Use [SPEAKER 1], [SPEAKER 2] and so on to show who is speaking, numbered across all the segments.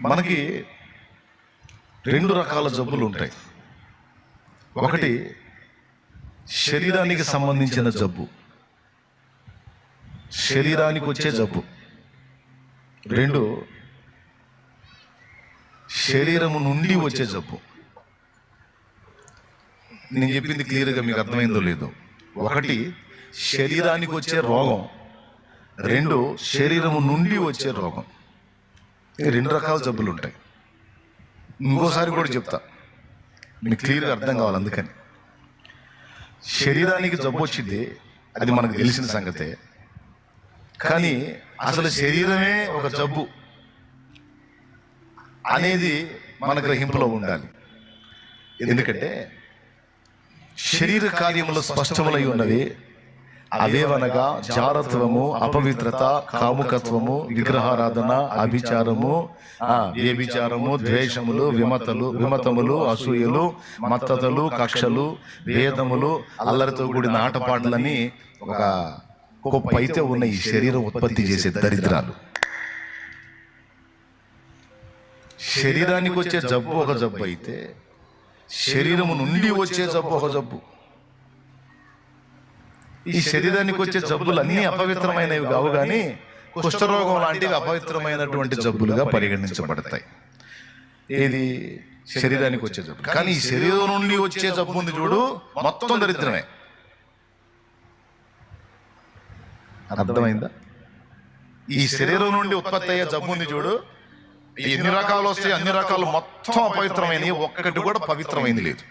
[SPEAKER 1] మనకి రెండు రకాల జబ్బులు ఉంటాయి. ఒకటి శరీరానికి సంబంధించిన జబ్బు. శరీరానికి వచ్చే జబ్బు. రెండు శరీరము నుండి వచ్చే జబ్బు. నేను చెప్పింది క్లియర్గా మీకు అర్థమైందో లేదో. ఒకటి శరీరానికి వచ్చే రోగం. రెండు శరీరము నుండి వచ్చే రోగం. రెండు రకాల జబ్బులు ఉంటాయి. ఇంకోసారి కూడా చెప్తా. మీకు క్లియర్గా అర్థం కావాలి అందుకని. శరీరానికి జబ్బు వచ్చింది అది మనకు తెలిసిన సంగతే. కానీ అసలు శరీరమే ఒక జబ్బు అనేది మన గ్రహింపులో ఉండాలి. ఎందుకంటే శరీర కార్యములు స్పష్టములై ఉన్నవి అవేవనగా జారత్వము అపవిత్రత కాముకత్వము విగ్రహారాధన అభిచారము వ్యభిచారము ద్వేషములు విమతలు విమతములు అసూయలు మత్తతలు కక్షలు భేదములు అల్లరితో కూడిన ఆటపాటలని ఒక గొప్ప అయితే ఉన్న ఈ శరీరం ఉత్పత్తి చేసే దరిద్రాలు. శరీరానికి వచ్చే జబ్బు ఒక జబ్బు అయితే శరీరము నుండి వచ్చే జబ్బు ఒక జబ్బు. ఈ శరీరానికి వచ్చే జబ్బులు అన్నీ అపవిత్రమైనవి కావు కానీ కుష్ఠరోగం లాంటివి అపవిత్రమైనటువంటి జబ్బులుగా పరిగణించబడతాయి. ఏది? శరీరానికి వచ్చే జబ్బు. కానీ ఈ శరీరం నుండి వచ్చే జబ్బు ఉంది చూడు మొత్తం దరిద్రమే. అర్థమైందా? ఈ శరీరం నుండి ఉత్పత్తి అయ్యే జబ్బు ఉంది చూడు ఎన్ని రకాలు వస్తాయి అన్ని రకాలు మొత్తం అపవిత్రమైనవి ఒక్కటి కూడా పవిత్రమైంది లేదు.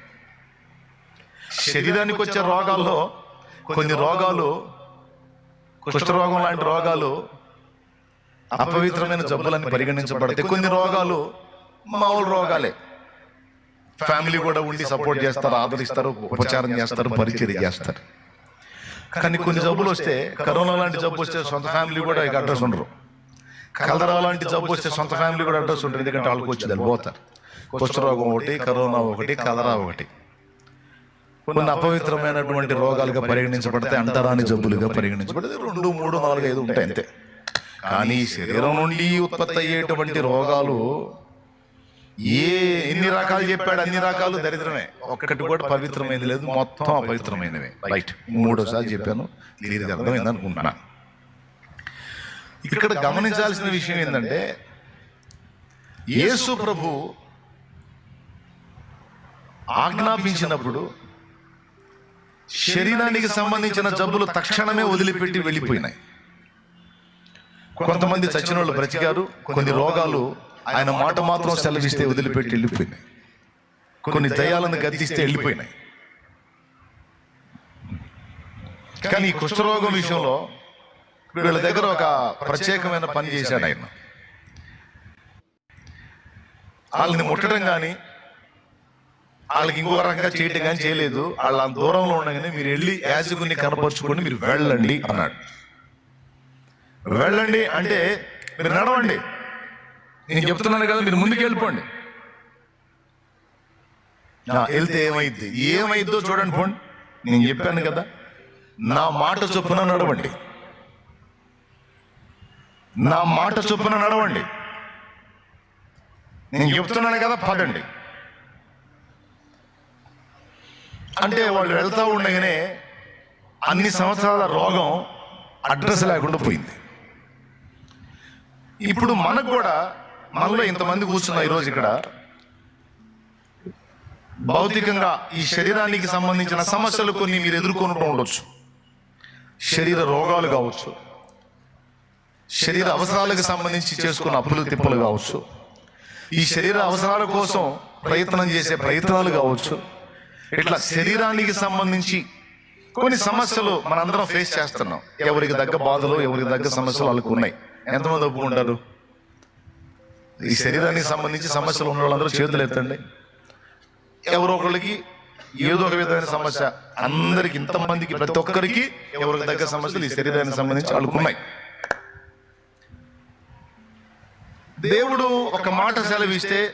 [SPEAKER 1] శరీరానికి వచ్చే రోగాల్లో కొన్ని రోగాలు కుష్ఠరోగం లాంటి రోగాలు అపవిత్రమైన జబ్బులని పరిగణించబడతాయి. కొన్ని రోగాలు మామూలు రోగాలే. ఫ్యామిలీ కూడా ఉండి సపోర్ట్ చేస్తారు ఆదరిస్తారు ఉపచారం చేస్తారు పరిచయం చేస్తారు. కానీ కొన్ని జబ్బులు వస్తే కరోనా లాంటి జబ్బు వస్తే సొంత ఫ్యామిలీ కూడా ఇక అడ్రస్ ఉండరు. కలరా లాంటి జబ్బు వస్తే సొంత ఫ్యామిలీ కూడా అడ్రస్ ఉంటుంది ఎందుకంటే వాళ్ళకి వచ్చి వాళ్ళు పోతారు కుష్ఠరోగం ఒకటి కరోనా ఒకటి కలరా ఒకటి. కొన్ని అపవిత్రమైనటువంటి రోగాలుగా పరిగణించబడితే అంటరాని జబ్బులుగా పరిగణించబడితే రెండు మూడు నాలుగు ఐదు ఉంటాయి అంతే. కానీ శరీరం నుండి ఉత్పత్తి అయ్యేటువంటి రోగాలు ఏ ఎన్ని రకాలు చెప్పాడు? అన్ని రకాలు దరిద్రమే. ఒక్కటి కూడా పవిత్రమైనది లేదు మొత్తం అపవిత్రమైనవే. రైట్ మూడోసారి చెప్పాను. క్లియర్గా అర్థమైంది అనుకుంటున్నా. ఇక్కడ గమనించాల్సిన విషయం ఏంటంటే యేసు ప్రభు ఆజ్ఞాపించినప్పుడు శరీరానికి సంబంధించిన జబ్బులు తక్షణమే వదిలిపెట్టి వెళ్ళిపోయినాయి. కొంతమంది చచ్చిన వాళ్ళు బ్రతికారు కొన్ని రోగాలు ఆయన మాట మాత్రం సెలవిస్తే వదిలిపెట్టి వెళ్ళిపోయినాయి. కొన్ని దయాలను గద్దిస్తే వెళ్ళిపోయినాయి. కానీ ఈ కుష్ఠరోగం విషయంలో వీళ్ళ దగ్గర ఒక ప్రత్యేకమైన పని చేశాడు ఆయన. వాళ్ళని ముట్టడం కానీ వాళ్ళకి ఇంకో రకంగా చేయటం కానీ చేయలేదు. వాళ్ళ అంత దూరంలో ఉండగానే మీరు వెళ్ళి యాజకుని కనపరుచుకొని మీరు వెళ్ళండి అన్నాడు. వెళ్ళండి అంటే మీరు నడవండి. నేను చెప్తున్నాను కదా మీరు ముందుకు వెళ్ళిపోండి. వెళ్తే ఏమైద్ది? ఏమైద్దో చూడండి పోండి. నేను చెప్పాను కదా నా మాట చొప్పున నడవండి. నా మాట చొప్పున నడవండి. నేను చెప్తున్నాను కదా పదండి. అంటే వాళ్ళు వెళ్తా ఉండగానే అన్ని సంవత్సరాల రోగం అడ్రస్ లేకుండా పోయింది. ఇప్పుడు మనకు కూడా మనలో ఇంతమంది కూర్చున్న ఈరోజు ఇక్కడ. భౌతికంగా ఈ శరీరానికి సంబంధించిన సమస్యలు కొన్ని మీరు ఎదుర్కొంటూ ఉండొచ్చు. శరీర రోగాలు కావచ్చు. శరీర అవసరాలకు సంబంధించి చేసుకున్న అప్పులు తిప్పలు కావచ్చు. ఈ శరీర అవసరాల కోసం ప్రయత్నం చేసే ప్రయత్నాలు కావచ్చు. ఇట్లా శరీరానికి సంబంధించి కొన్ని సమస్యలు మనందరం ఫేస్ చేస్తున్నాం. ఎవరికి తగ్గ బాధలు ఎవరికి తగ్గ సమస్యలు వాళ్ళకు ఉన్నాయి ఎంతమంది ఒప్పుకుంటారు? ఈ శరీరానికి సంబంధించి సమస్యలు ఉన్న వాళ్ళందరూ చేతులు ఎత్తండి. ఎవరో ఒకరికి ఏదో ఒక విధమైన సమస్య. అందరికి ఇంతమందికి ప్రతి ఒక్కరికి ఎవరికి తగ్గ సమస్యలు ఈ శరీరానికి సంబంధించి వాళ్ళకు ఉన్నాయి దేవుడు ఒక మాట సెలవిస్తే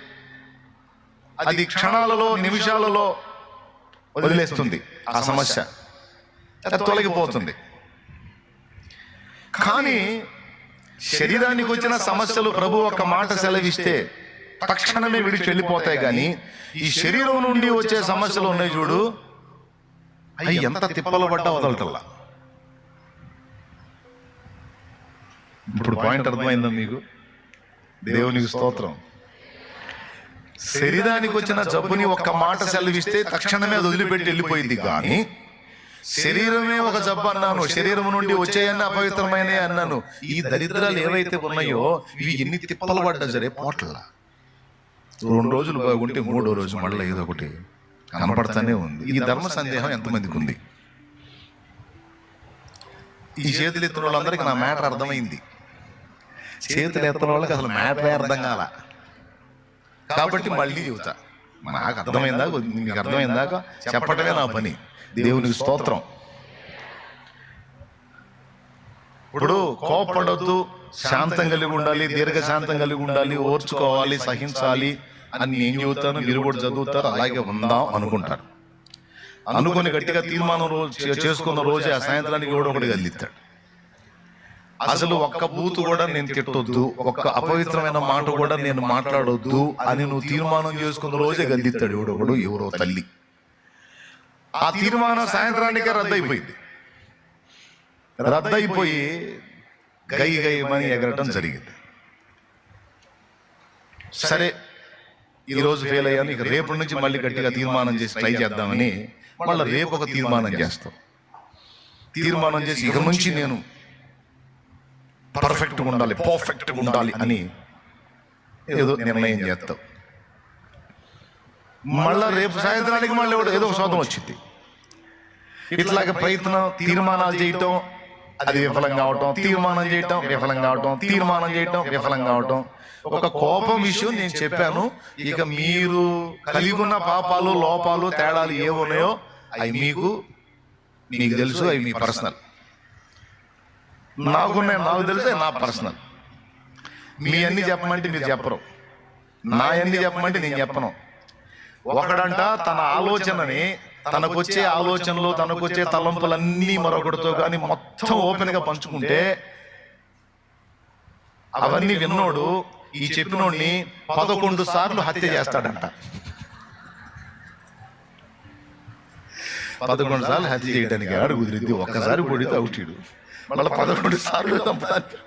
[SPEAKER 1] అది క్షణాలలో నిమిషాలలో వదిలేస్తుంది. ఆ సమస్య. తొలగిపోతుంది. కానీ శరీరానికి వచ్చిన సమస్యలు ప్రభు ఒక మాట సెలవిస్తే తక్షణమే విడిచి వెళ్ళిపోతాయి కానీ ఈ శరీరం నుండి వచ్చే సమస్యలు ఉన్నాయి చూడు. అవి ఎంత తిప్పలు పడ్డా వదలటల్లా ఇప్పుడు పాయింట్ అర్థమైందా మీకు? దేవునికి స్తోత్రం. శరీరానికి వచ్చిన జబ్బుని ఒక్క మాట సెలవిస్తే తక్షణమే అది వదిలిపెట్టి వెళ్ళిపోయింది. కానీ శరీరమే ఒక జబ్బు అన్నాను. శరీరం నుండి వచ్చేయన్న అపవిత్రమైన అన్నాను. ఈ దరిద్రాలు ఏవైతే ఉన్నాయో ఇవి ఎన్ని తిప్పలు పడ్డా సరే పోట్ల. రెండు రోజులు బాగుంటే మూడో రోజు మళ్ళీ ఏదో ఒకటి కనపడతానే ఉంది. ఈ ధర్మ సందేహం ఎంతమందికి ఉంది? ఈ చేతులు ఎత్తిన వాళ్ళందరికీ నా మ్యాటర్ అర్థమైంది. చేతులు ఎత్తిన వాళ్ళకి అసలు మ్యాటరే అర్థం కాల. కాబట్టి మళ్ళీ చెబుతా. నాకు అర్థమైందాక మీకు అర్థమైందాక చెప్పటమే నా పని. దేవునికి స్తోత్రం. ఇప్పుడు కోపడొద్దు శాంతం కలిగి ఉండాలి దీర్ఘ శాంతం కలిగి ఉండాలి ఓర్చుకోవాలి సహించాలి అని నేను చెబుతాను మీరు కూడా చదువుతారు అలాగే ఉందాం అనుకుంటారు. అనుకొని గట్టిగా తీర్మానం రోజు చేసుకున్న రోజే ఆ సాయంత్రానికి ఎవడో ఒకటి గల్లిస్తాడు. అసలు ఒక్క బూతు కూడా నేను తిట్టొద్దు. ఒక్క అపవిత్రమైన మాట కూడా నేను మాట్లాడొద్దు అని నువ్వు తీర్మానం చేసుకున్న రోజే గద్దిస్తాడు ఎవడొకడు? ఎవరో తల్లి. ఆ తీర్మానం సాయంత్రానికే రద్దయిపోయింది. రద్దయిపోయి గై గైమని ఎగరటం జరిగింది. సరే ఈ రోజు ఫెయిల్ అయ్యాను. ఇక రేపటి నుంచి మళ్ళీ గట్టిగా తీర్మానం చేసి ట్రై చేద్దామని మళ్ళీ రేపు ఒక తీర్మానం చేస్తాం. తీర్మానం చేసి ఇక నుంచి నేను పర్ఫెక్ట్గా ఉండాలి పర్ఫెక్ట్గా ఉండాలి అని ఏదో నిర్ణయం చేస్తాం మళ్ళా రేపు సాయంత్రానికి మళ్ళీ ఏదో శోధం వచ్చింది. ఇట్లాగ ప్రయత్నం తీర్మానాలు చేయటం అది విఫలం కావటం తీర్మానం చేయటం విఫలం కావటం తీర్మానం చేయటం విఫలం కావటం. ఒక కోపం విషయం నేను చెప్పాను. ఇక మీరు కలిగి ఉన్న పాపాలు లోపాలు తేడాలు ఏమున్నాయో అవి మీకు మీకు తెలుసు అవి మీ పర్సనల్. నాకున్నాయి నాకు తెలిసే నా పర్సనల్ మీ అన్ని చెప్పమంటే మీరు చెప్పరు. నా అన్ని చెప్పమంటే నేను చెప్పను. ఒకడంట తన ఆలోచనని తనకొచ్చే ఆలోచనలు తనకొచ్చే తలంపులన్నీ మరొకటితో కానీ మొత్తం ఓపెన్గా పంచుకుంటే అవన్నీ విన్నోడు ఈ చెప్పినోడిని పదకొండు సార్లు హత్య చేస్తాడంట. పదకొండు సార్లు హత్య చేయడానికి ఆడు కుదిరింది ఒక్కసారి పొడితే అవుతాడు మళ్ళీ పదకొండు సార్లు చంపడానికి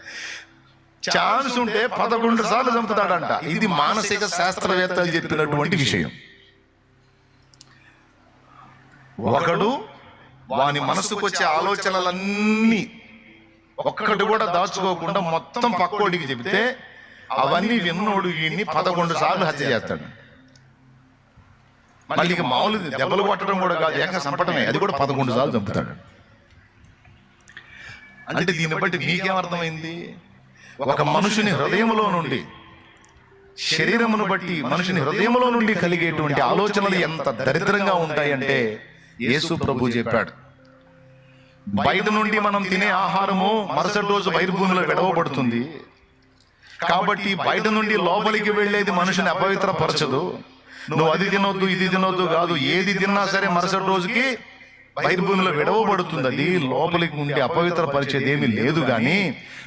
[SPEAKER 1] ఛాన్స్ ఉంటే పదకొండు సార్లు చంపుతాడంట ఇది మానసిక శాస్త్రవేత్తలు చెప్పినటువంటి విషయం. ఒకడు వాని మనసుకు వచ్చే ఆలోచనలన్నీ ఒక్కటి కూడా దాచుకోకుండా మొత్తం పక్కోడికి చెబితే అవన్నీ విన్నోడు వీడిని పదకొండు సార్లు హత్య చేస్తాడు. మళ్ళీ మామూలు దెబ్బలు కొట్టడం కూడా కాదు ఏక చంపటమే. అది కూడా పదకొండు సార్లు చంపుతాడు. అంటే దీన్ని బట్టి మీకేమర్థమైంది? ఒక మనుషుని హృదయంలో నుండి శరీరమును బట్టి మనుషుని హృదయంలో నుండి కలిగేటువంటి ఆలోచనలు ఎంత దరిద్రంగా ఉంటాయంటే యేసు ప్రభు చెప్పాడు. బయట నుండి మనం తినే ఆహారము మరుసటి రోజు బహిర్భూమిలో విడవబడుతుంది కాబట్టి బయట నుండి లోపలికి వెళ్ళేది మనిషిని అపవిత్రపరచదు. నువ్వు అది తినొద్దు ఇది తినొద్దు కాదు ఏది తిన్నా సరే మరుసటి రోజుకి బహిర్భూమిలో విడవబడుతుంది. అది లోపలికి ఉండి అపవిత్రపరిచేది ఏమీ లేదు గాని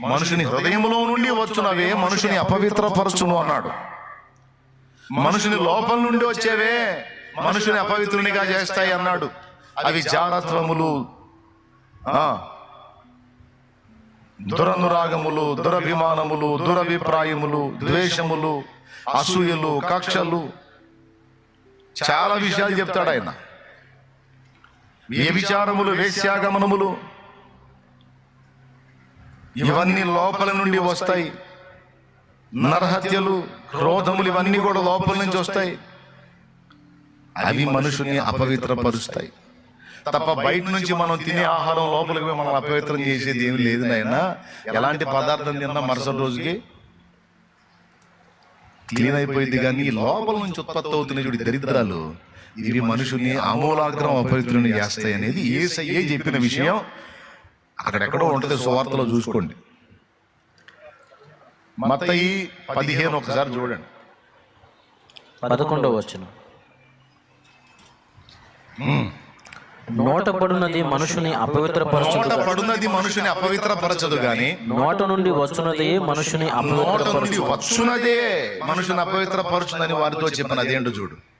[SPEAKER 1] మనుషుని హృదయంలో నుండి వచ్చునవే మనుషుని అపవిత్రపరచును అన్నాడు. మనుషుని లోపల నుండి వచ్చేవే మనుషుని అపవిత్రునిగా చేస్తాయి అన్నాడు. అవి జారత్వములు ఆ, దురనురాగములు దురభిమానములు దురభిప్రాయములు ద్వేషములు అసూయలు కక్షలు. చాలా విషయాలు చెప్తాడు ఆయన. వ్యభిచారములు వేశ్యాగమనములు ఇవన్నీ లోపల నుండి వస్తాయి. నరహత్యలు క్రోధములు ఇవన్నీ కూడా లోపల నుంచి వస్తాయి. అవి మనుషుని అపవిత్రపరుస్తాయి. తప్ప బయట నుంచి మనం తినే ఆహారం లోపలికి మనం అపవిత్రం చేసేది ఏమి లేదు నాయన. ఎలాంటి పదార్థం తిన్నా మరుసటి రోజుకి క్లీన్ అయిపోయింది కానీ ఈ లోపల నుంచి ఉత్పత్తి అవుతున్న చూడు దరిద్రాలు ఇవి మనుషుని ఆమూలాగ్రం అపవిత్రుని చేస్తాయి అనేది ఏ చెప్పిన విషయం. అక్కడెక్కడో ఉంటుంది సువార్తలో చూసుకోండి. మత్తయి పదిహేను ఒకసారి చూడండి.
[SPEAKER 2] పదకొండవ వచ్చును నోట పడున్నది మనుషుని అపవిత్రపరచుట
[SPEAKER 1] నోట పడున్నది మనుషుని అపవిత్రపరచదు గాని.
[SPEAKER 2] నోట నుండి వచ్చున్నదే మనుషుని
[SPEAKER 1] నోట నుండి వచ్చునదే మనుషుని అపవిత్రపరచునని వారితో చెప్పిన అదేంటో చూడు.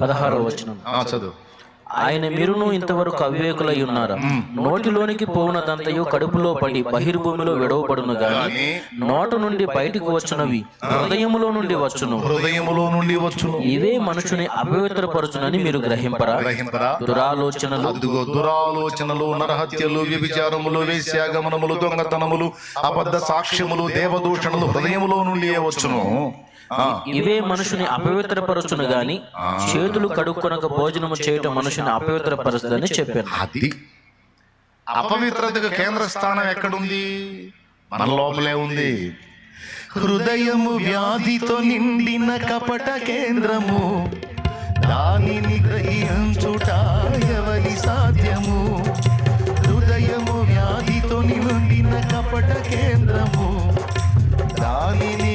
[SPEAKER 2] పదహారో వచనం.
[SPEAKER 1] చదువు.
[SPEAKER 2] ఆయన మీరును ఇంతవరకు అవివేకులై ఉన్నారా? నోటిలోనికి పోవునదంతయు కడుపులో పడి బహిర్భూమిలో విడవబడును గాని నోట నుండి బయటికి వచ్చునవి హృదయములో నుండి వచ్చును.
[SPEAKER 1] హృదయములో నుండి వచ్చును.
[SPEAKER 2] ఇవే మనుషుని అపవిత్రపరచునని మీరు గ్రహింపరా? దురాలోచనలు.
[SPEAKER 1] అదిగో దురాలోచనలు నరహత్యలు వ్యభిచారములు వేశ్యాగమనములు దొంగతనములు అబద్ధ సాక్ష్యములు దేవదూషణలు హృదయములో నుండి వచ్చును.
[SPEAKER 2] ఇవే మనుషుని అపవిత్రపరచును గాని చేతులు కడుక్కొనక భోజనము చేయటం మనుషుని అపవిత్రపరచుదని చెప్పాను.
[SPEAKER 1] అది. అపవిత్రతకు కేంద్ర స్థానం ఎక్కడుంది? మన లోపలే ఉంది. హృదయము వ్యాధితో నిండిన కపట కేంద్రము. దానిని గ్రహించుట ఎవరి సాధ్యము? హృదయము వ్యాధితో నిండిన కపట కేంద్రము. దానిని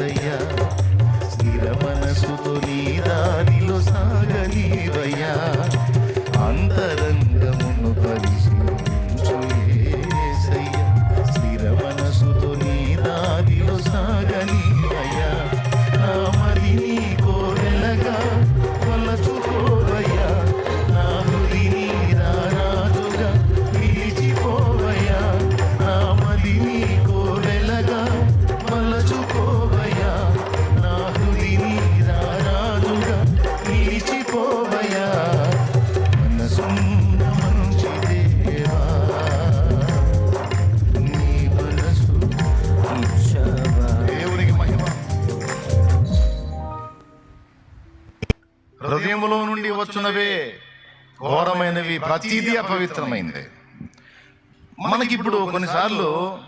[SPEAKER 1] ஏசையா ప్రతిదీ అపవిత్రమైంది. మనకిప్పుడు కొన్నిసార్లు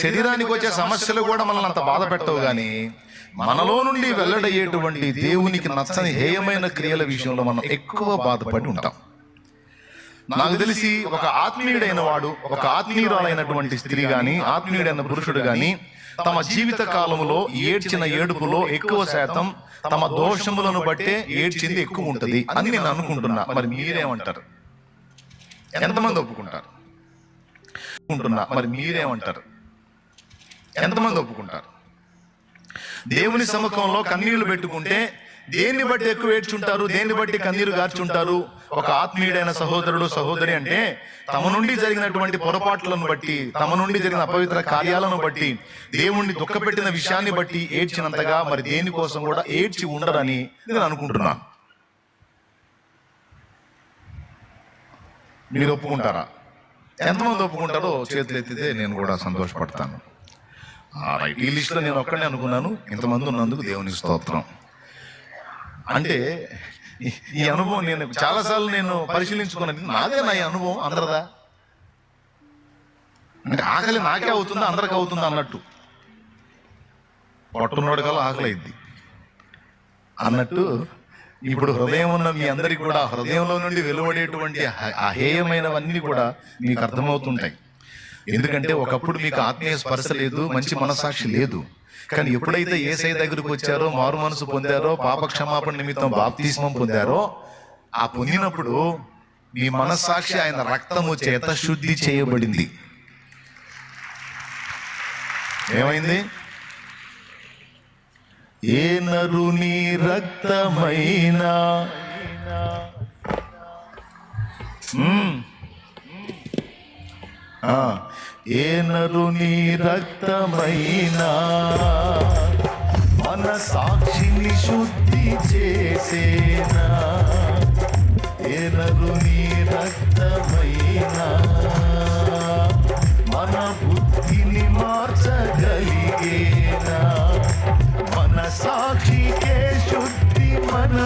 [SPEAKER 1] శరీరానికి వచ్చే సమస్యలు కూడా మనల్ని అంత బాధ పెట్టవు కానీ మనలో నుండి వెల్లడయ్యేటువంటి దేవునికి నచ్చని హేయమైన క్రియల విషయంలో మనం ఎక్కువ బాధపడి ఉంటాం. నాకు తెలిసి ఒక ఆత్మీయుడైన వాడు ఒక ఆత్మీయురాలైనటువంటి స్త్రీ గాని ఆత్మీయుడైన పురుషుడు గాని తమ జీవిత కాలంలో ఏడ్చిన ఏడుపులో ఎక్కువ శాతం తమ దోషములను బట్టే ఏడ్చింది ఎక్కువ ఉంటుంది అని నేను అనుకుంటున్నా. మరి మీరేమంటారు? ఎంతమంది ఒప్పుకుంటారు? ఒప్పుకుంటున్నా. మరి మీరేమంటారు ఎంతమంది ఒప్పుకుంటారు? దేవుని సముఖంలో కన్నీళ్ళు పెట్టుకుంటే దేన్ని బట్టి ఎక్కువ ఏడ్చుంటారు? దేన్ని బట్టి కన్నీరు గార్చుంటారు? ఒక ఆత్మీయుడైన సహోదరుడు సహోదరి అంటే తమ నుండి జరిగినటువంటి పొరపాట్లను బట్టి తమ నుండి జరిగిన అపవిత్ర కార్యాలను బట్టి దేవుణ్ణి దుఃఖపెట్టిన విషయాన్ని బట్టి ఏడ్చినంతగా మరి దేనికోసం కూడా ఏడ్చి ఉండరని నేను అనుకుంటున్నాను మీరు ఒప్పుకుంటారా? ఎంతమంది ఒప్పుకుంటారో చేతులు ఎత్తితే నేను కూడా సంతోషపడతాను. ఆ, రైట్ ఈ లిస్టులో నేను ఒక్కడే అనుకున్నాను. ఇంతమంది ఉన్నందుకు దేవుని స్తోత్రం. అంటే ఈ- ఈ అనుభవం నేను చాలాసార్లు నేను పరిశీలించుకున్నది నాదే నా ఈ అనుభవం అందరిదా? అంటే ఆకలి నాకే అవుతుందా అందరికి అవుతుందా అన్నట్టు. పొట్టున్నోడు కల ఆకలి అయింది అన్నట్టు ఇప్పుడు హృదయం ఉన్న మీ అందరికి కూడా హృదయంలో నుండి వెలువడేటువంటి అహేయమైనవన్నీ కూడా మీకు అర్థమవుతుంటాయి. ఎందుకంటే ఒకప్పుడు మీకు ఆత్మీయ స్పర్శ లేదు మంచి మనసాక్షి లేదు. కానీ ఎప్పుడైతే ఏసై దగ్గరకు వచ్చారో మారు మనసు పొందారో పాప క్షమాపణ నిమిత్తం బాప్తిస్మం పొందారో ఆ పొందినప్పుడు మీ మనస్సాక్షి ఆయన రక్తము చేత శుద్ధి చేయబడింది. ఏమైంది? ఏ నరుని రక్తమైనా? ఏ నరుని రక్తమైనా? మన సాక్షిని శుద్ధి చేసేనా? ఏ నరుని రక్తమైనా? మన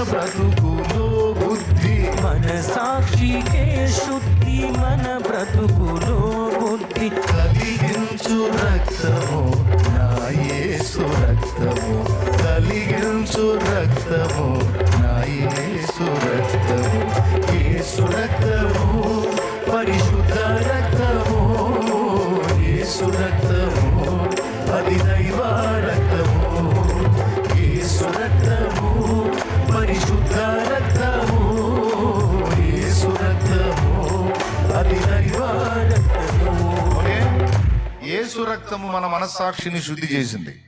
[SPEAKER 1] బ్రతుకులో బుద్ధి
[SPEAKER 2] మన సాక్షికే
[SPEAKER 1] రక్తము మన మనస్సాక్షిని శుద్ధి చేసింది.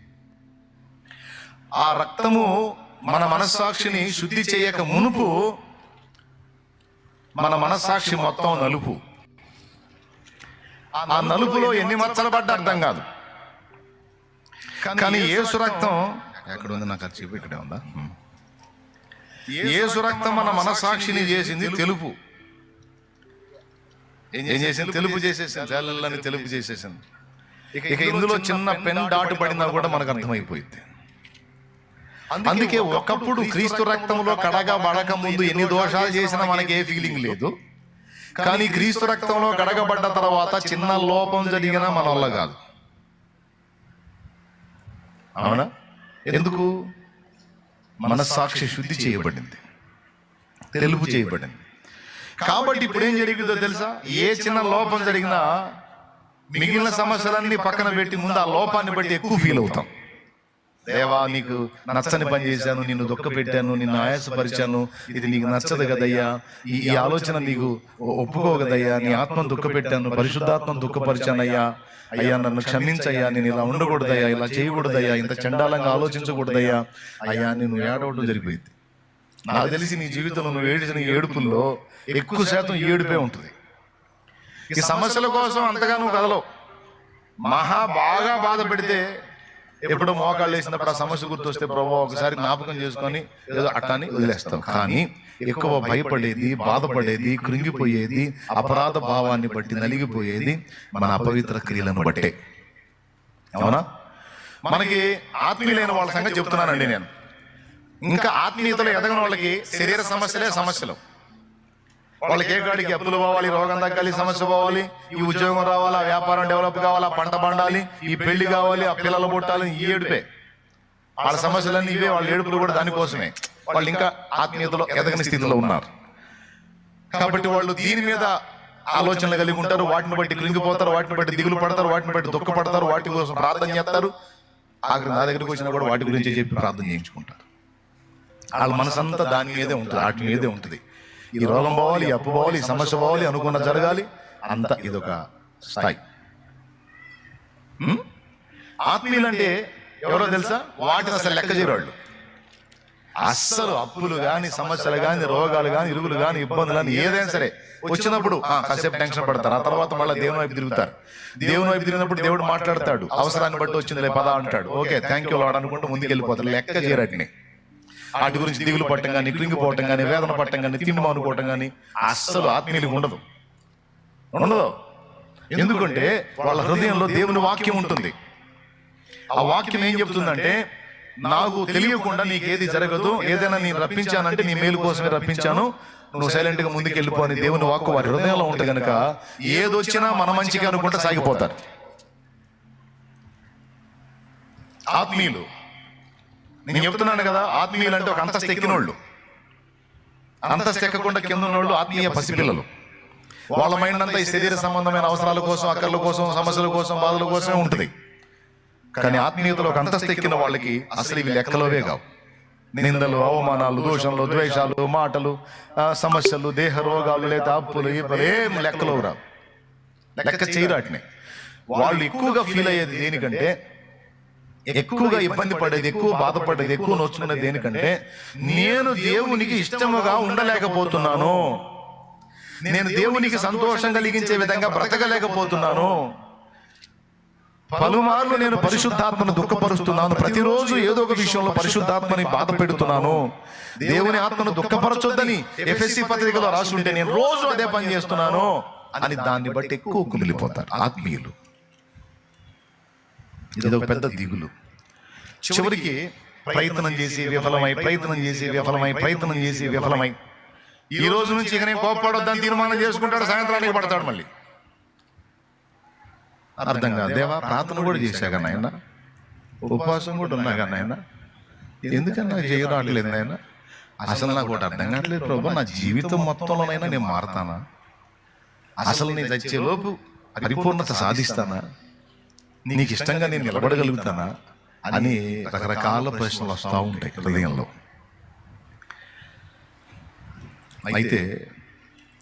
[SPEAKER 1] ఆ రక్తము మన మనస్సాక్షిని శుద్ధి చేయక మునుపు మన మనస్సాక్షి మొత్తం నలుపు. ఆ నలుపులో ఎన్ని మచ్చలు పడ్డా అర్థం కాదు. కానీ ఏసు రక్తం ఎక్కడ ఉంది నాకు అది ఇక్కడే ఉందా? ఏసు రక్తం మన మనస్సాక్షిని చేసింది తెలుపు. ఏం చేసింది? తెలుపు చేసేసింది. తెల్లని తెలుపు చేసేసింది. ఇక ఇందులో చిన్న పెన్ డాటు పడినా కూడా మనకు అర్థమైపోయింది. అందుకే ఒకప్పుడు క్రీస్తు రక్తంలో కడగా పడక ముందు ఎన్ని దోషాలు చేసినా మనకి ఏ ఫీలింగ్ లేదు. కానీ క్రీస్తు రక్తంలో కడగబడ్డ తర్వాత చిన్న లోపం జరిగినా మన వల్ల కాదు. అవునా? ఎందుకు? మనస్సాక్షి శుద్ధి చేయబడింది. తెలుపు చేయబడింది. కాబట్టి ఇప్పుడు ఏం జరిగిందో తెలుసా? ఏ చిన్న లోపం జరిగినా మిగిలిన సమస్యలన్నీ పక్కన పెట్టి ముందు ఆ లోపాన్ని బట్టి ఎక్కువ ఫీల్ అవుతాం. దేవా నీకు నచ్చని పని చేశాను నిన్ను దుఃఖ పెట్టాను నిన్ను ఆయాసపరిచాను ఇది నీకు నచ్చదు కదయ్యా. ఈ ఈ ఆలోచన నీకు ఒప్పుకోగదయ్యా నీ ఆత్మను దుఃఖ పెట్టాను పరిశుద్ధాత్మను దుఃఖపరిచానయ్యా అయ్యా. నన్ను క్షమించయ్యా నేను ఇలా ఉండకూడదయ్యా ఇలా చేయకూడదయ్యా ఇంత చండాలంగా ఆలోచించకూడదయ్యా. అయ్యా నేను ఏడవడం జరిగిపోయింది. నాకు తెలిసి నీ జీవితంలో నువ్వు ఏడిచిన ఏడుపుల్లో ఎక్కువ శాతం ఏడుపే ఉంటుంది. ఈ సమస్యల కోసం అంతగా నువ్వు కదలవు. మహా బాగా బాధ పెడితే ఎప్పుడో మోకాళ్ళు వేసినప్పుడు ఆ సమస్య గుర్తొస్తే ప్రభావ ఒకసారి జ్ఞాపకం చేసుకొని ఏదో అట్టాని వదిలేస్తాం కానీ ఎక్కువ భయపడేది బాధపడేది కృంగిపోయేది అపరాధ భావాన్ని బట్టి నలిగిపోయేది మన అపవిత్ర క్రియలను బట్టే. అవునా? మనకి ఆత్మీయులైన వాళ్ళ సంగతి చెప్తున్నానండి నేను. ఇంకా ఆత్మీయతలో ఎదగని వాళ్ళకి శరీర సమస్యలే సమస్యలు. వాళ్ళకి ఏ కాడికి అప్పులు పోవాలి? రోగం తగ్గాలి సమస్య పోవాలి? ఈ ఉద్యోగం రావాలా? వ్యాపారం డెవలప్ కావాలి? పంట పండాలి? ఈ పెళ్ళి కావాలి? ఆ పిల్లలు పుట్టాలి? ఈ ఏడుపే. వాళ్ళ సమస్యలన్నీ ఇవే వాళ్ళ ఏడుపులు కూడా దానికోసమే. వాళ్ళు ఇంకా ఆత్మీయతలో ఎదగని స్థితిలో ఉన్నారు. కాబట్టి వాళ్ళు దీని మీద ఆలోచనలు కలిగి ఉంటారు. వాటిని బట్టి కృంగిపోతారు వాటిని బట్టి దిగులు పడతారు వాటిని బట్టి దుఃఖపడతారు వాటి కోసం ప్రార్థన చేస్తారు. ఆఖరి నా దగ్గరికి వచ్చినా కూడా వాటి గురించి చెప్పి ప్రార్థన చేయించుకుంటారు. వాళ్ళ మనసంతా దాని మీదే ఉంటుంది వాటి మీదే ఉంటుంది. ఈ రోగం పోవాలి అప్పు పోవాలి సమస్య పోవాలి అనుకున్న జరగాలి. అంత ఇదొక స్థాయి. ఆత్మీయులంటే ఎవరో తెలుసా? వాటిని అసలు లెక్క చేయరాళ్ళు అస్సలు అప్పులు కానీ సమస్యలు కానీ రోగాలు కానీ ఇరుగులు కానీ ఇబ్బందులు కానీ ఏదైనా సరే వచ్చినప్పుడు కాసేపు టెన్షన్ పడతారు. ఆ తర్వాత మళ్ళీ దేవుని వైపు తిరుగుతారు. దేవుని వైపు తిరిగినప్పుడు దేవుడు మాట్లాడతాడు. అవసరాన్ని బట్టి వచ్చిందిలే పద అంటాడు. ఓకే థ్యాంక్ యూ లాడ్ అనుకుంటూ ముందుకెళ్ళిపోతారు. లెక్క చేయరటిని వాటి గురించి దిగులు పట్టడం కానీ కృంగిపోవటం కానీ వేదన పట్టం కానీ తిండి మానుకోవటం కానీ అస్సలు ఆత్మీయులకు ఉండదు. ఉండదు. ఎందుకంటే వాళ్ళ హృదయంలో దేవుని వాక్యం ఉంటుంది. ఆ వాక్యం ఏం చెప్తుందంటే నాకు తెలియకుండా నీకు ఏది జరగదు ఏదైనా నేను రప్పించానంటే నీ మేలు కోసమే రప్పించాను. నువ్వు సైలెంట్గా ముందుకు వెళ్ళిపో దేవుని వాక్కు వారి హృదయంలో ఉంటే గనుక ఏదొచ్చినా మన మంచిగా అనుకుంటే సాగిపోతారు. ఆత్మీయులు నేను చెప్తున్నాను కదా ఆత్మీయులు అంటే ఒక అంతస్తు ఎక్కినోళ్ళు. అంతస్తు ఎక్కకుండా కింద ఉన్నోళ్ళు ఆత్మీయ పసిపిల్లలు. వాళ్ళ మైండ్ అంతా ఈ శరీర సంబంధమైన అవసరాల కోసం అక్కర్ల కోసం సమస్యల కోసం బాధల కోసమే ఉంటుంది. కానీ ఆత్మీయతలో ఒక అంతస్తు ఎక్కిన వాళ్ళకి అసలు ఇవి లెక్కలోవే కావు. నిందలు అవమానాలు దోషంలో ద్వేషాలు మాటలు సమస్యలు దేహ రోగాలు లేదా అప్పులు ఈపలు ఏం లెక్కలో రావు. లెక్క చేయరాటిని. వాళ్ళు ఎక్కువగా ఫీల్ అయ్యేది దేనికంటే ఎక్కువగా ఇబ్బంది పడేది ఎక్కువ బాధపడేది ఎక్కువ నొచ్చుకునేది దేనికంటే నేను దేవునికి ఇష్టముగా ఉండలేకపోతున్నాను. నేను దేవునికి సంతోషం కలిగించే విధంగా బ్రతకలేకపోతున్నాను. పలుమార్లు నేను పరిశుద్ధాత్మను దుఃఖపరుస్తున్నాను. ప్రతిరోజు ఏదో ఒక విషయంలో పరిశుద్ధాత్మని బాధ పెడుతున్నాను దేవుని ఆత్మను దుఃఖపరచొద్దని ఎఫ్ఎస్సి పత్రికలో రాసి ఉంటే నేను రోజు అదే పని చేస్తున్నాను. అని దాన్ని బట్టి ఎక్కువ కుమిలిపోతారు ఆత్మీయులు. ఇది ఒక పెద్ద దిగులు. చివరికి ప్రయత్నం చేసి విఫలమై ప్రయత్నం చేసి విఫలమై ప్రయత్నం చేసి విఫలమై. ఈ రోజు నుంచి ఇక నేను కోప్పడొద్దని తీర్మానం చేసుకుంటాడు సాయంత్రానికి పడతాడు మళ్ళీ. అర్థం కాదు. దేవా ప్రార్థన కూడా చేశాక నాయన? ఉపవాసం కూడా ఉన్నా కానీ నాయన ఎందుకన్నా చేయరావట్లేదు నాయన? అసలు నాకు ఒకటి అర్థం కావట్లేదు ప్రభు. నా జీవితం మొత్తంలోనైనా నేను మారతానా? అసలు నేను చచ్చేలోపు పరిపూర్ణత సాధిస్తానా? నీకు ఇష్టంగా నేను నిలబడగలుగుతానా? అని రకరకాల ప్రశ్నలు వస్తూ ఉంటాయి హృదయంలో. అయితే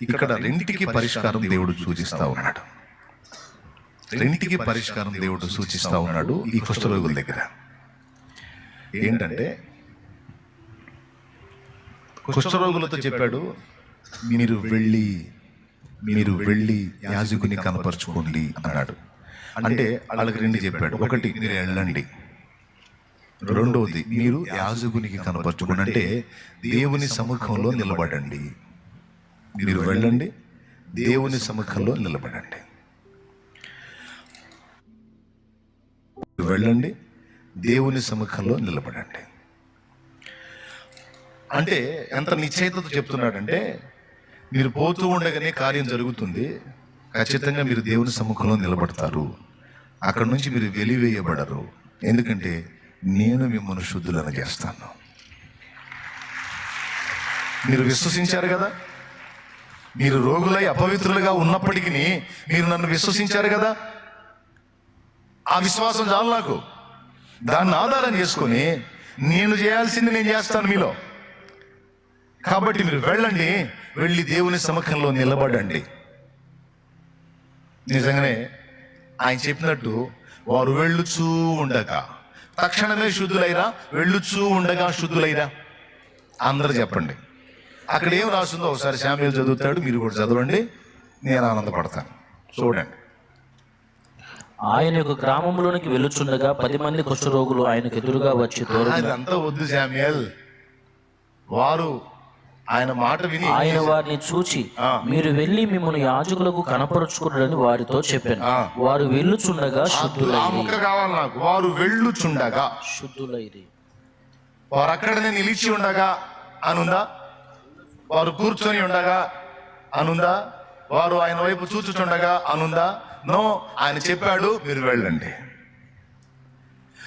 [SPEAKER 1] ఇక్కడ రెంటికి పరిష్కారం దేవుడు సూచిస్తా ఉన్నాడు. రెంటికి పరిష్కారం దేవుడు సూచిస్తా ఉన్నాడు ఈ కుష్ఠరోగుల దగ్గర. ఏంటంటే కుష్ఠరోగులతో చెప్పాడు మీరు వెళ్ళి మీరు వెళ్ళి యాజకుని కనపరుచుకోండి అన్నాడు. అంటే వాళ్ళకి రెండు చెప్పాడు. ఒకటి మీరు వెళ్ళండి. రెండవది మీరు యాజకునికి కనపరుచుకోండి అంటే దేవుని సముఖంలో నిలబడండి. మీరు వెళ్ళండి. దేవుని సముఖంలో నిలబడండి. వెళ్ళండి. దేవుని సముఖంలో నిలబడండి. అంటే ఎంత నిశ్చయితతో చెప్తున్నాడంటే మీరు పోతూ ఉండగానే కార్యం జరుగుతుంది. ఖచ్చితంగా మీరు దేవుని సముఖంలో నిలబడతారు. అక్కడ నుంచి మీరు వెలివేయబడరు. ఎందుకంటే నేను మిమ్మల్ని శుద్ధులను చేస్తాను. మీరు విశ్వసించారు కదా? మీరు రోగులై అపవిత్రులుగా ఉన్నప్పటికీ మీరు నన్ను విశ్వసించారు కదా? ఆ విశ్వాసం చాలు నాకు. దాన్ని ఆధారం చేసుకొని నేను చేయాల్సింది నేను చేస్తాను మీలో. కాబట్టి మీరు వెళ్ళండి వెళ్ళి దేవుని సమక్షంలో నిలబడండి. నిజంగానే ఆయన చెప్పినట్టు వారు వెళ్ళుచూ ఉండగా తక్షణమే శుద్ధులైరా వెళ్ళుచూ ఉండగా శుద్ధులైరా? అందరూ చెప్పండి. అక్కడ ఏం రాస్తుందో ఒకసారి శామ్యులు చదువుతాడు మీరు కూడా చదవండి నేను ఆనందపడతాను. చూడండి.
[SPEAKER 2] ఆయన యొక్క గ్రామంలోనికి వెళ్ళుచుండగా పది మంది కుష్ఠరోగులు ఆయనకు ఎదురుగా వచ్చి
[SPEAKER 1] అదంతా వద్దు శామ్యుల్ వారు ఆయన మాట విని
[SPEAKER 2] ఆయన వారిని చూచి. మీరు వెళ్ళి మిమ్మల్ని యాజకులకు కనపరుచుకున్నాడని వారితో చెప్పాను. వారు వెళ్ళుచుండగా
[SPEAKER 1] ఆ
[SPEAKER 2] శుద్ధులైరి
[SPEAKER 1] ముక్క కావాలి నాకు. వారు వెళ్ళుచుండగా.
[SPEAKER 2] శుద్ధులైరి
[SPEAKER 1] వారు అక్కడనే నిలిచి ఉండగా అనుందా? వారు కూర్చొని ఉండగా అనుందా? వారు ఆయన వైపు చూచుచుండగా అనుందా? నో ఆయన చెప్పాడు మీరు వెళ్ళండి.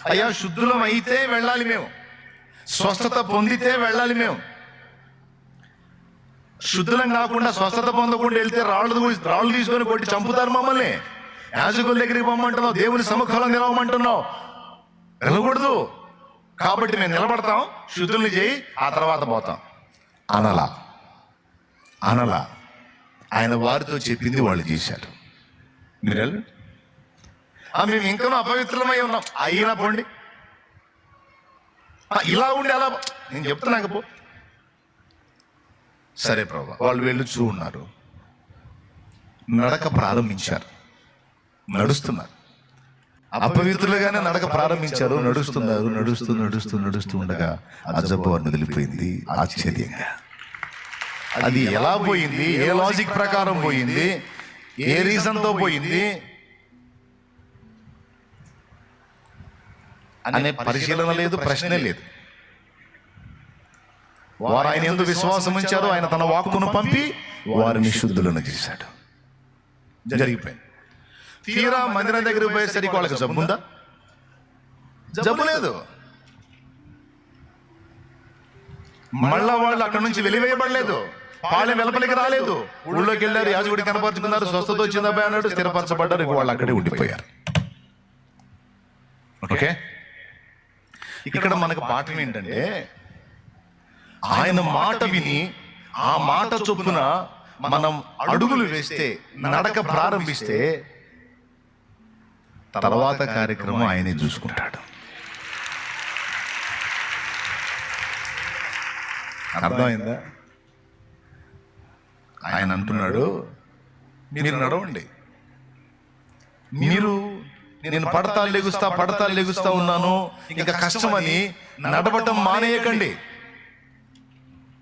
[SPEAKER 1] అయ్యా శుద్ధులం అయితే వెళ్ళాలి మేము. స్వస్థత పొందితే వెళ్ళాలి మేము. శుద్ధులం కాకుండా స్వస్థత పొందకుండా వెళ్తే రాళ్ళు రాళ్ళు తీసుకొని కొట్టి చంపుతారు మమ్మల్ని. యాజకుల దగ్గరికి పొమ్మంటున్నావు దేవుని సముఖంలో నిలవమంటున్నావు. వెళ్ళకూడదు. కాబట్టి మేము నిలబడతాం శుద్ధుల్ని చేయి ఆ తర్వాత పోతాం. అనలా. అనలా. ఆయన వారితో చెప్పింది వాళ్ళు చేశారు. మీరు ఆ, మేము ఇంకా అపవిత్రమై ఉన్నాం. అయినా పోండి. ఇలా ఉండి అలా నేను చెప్తున్నాక పో. సరే ప్రభా వాళ్ళు వెళ్ళుచూ ఉన్నారు నడక ప్రారంభించారు. నడుస్తున్నారు. అపవిత్రులుగానే నడక ప్రారంభించారు. నడుస్తున్నారు నడుస్తూ నడుస్తూ నడుస్తూ ఉండగా అజబ్బు వారిని వదిలిపోయింది. ఆశ్చర్యంగా. అది ఎలా పోయింది? ఏ లాజిక్ ప్రకారం పోయింది? ఏ రీజన్తో పోయింది? అనే పరిశీలన లేదు ప్రశ్నే లేదు. వారు ఆయన ఎందుకు విశ్వాసం ఉంచారు ఆయన తన వాక్కును పంపి వారిని శుద్ధులను చేశాడు. జరిగిపోయింది. తీరా మందిరం దగ్గరికి పోయేసరికి వాళ్ళకి జబ్బు ఉందా? జబ్బు లేదు. మళ్ళా వాళ్ళు అక్కడ నుంచి వెలివేయబడలేదు. పాలెం వెలపలికి రాలేదు. ఊళ్ళోకి వెళ్ళారు యాజకుడి కనపరుచుకున్నారు స్వస్థత వచ్చిందా అబ్బాయి అన్నాడు స్థిరపరచబడ్డారు వాళ్ళు అక్కడే ఉండిపోయారు. ఓకే? ఇక్కడ మనకు పాఠం ఏంటంటే ఆయన మాట విని ఆ మాట చొప్పున మనం అడుగులు వేస్తే నడక ప్రారంభిస్తే తర్వాత కార్యక్రమం ఆయనే చూసుకుంటాడు. అర్థమైందా? ఆయన అంటున్నాడు మీరు నడవండి. మీరు నేను పడతా లెగుస్తా పడతా లెగుస్తా ఉన్నాను. ఇంకా కష్టమని నడవటం మానేయకండి.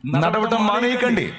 [SPEAKER 1] నడవటం మానేయకండి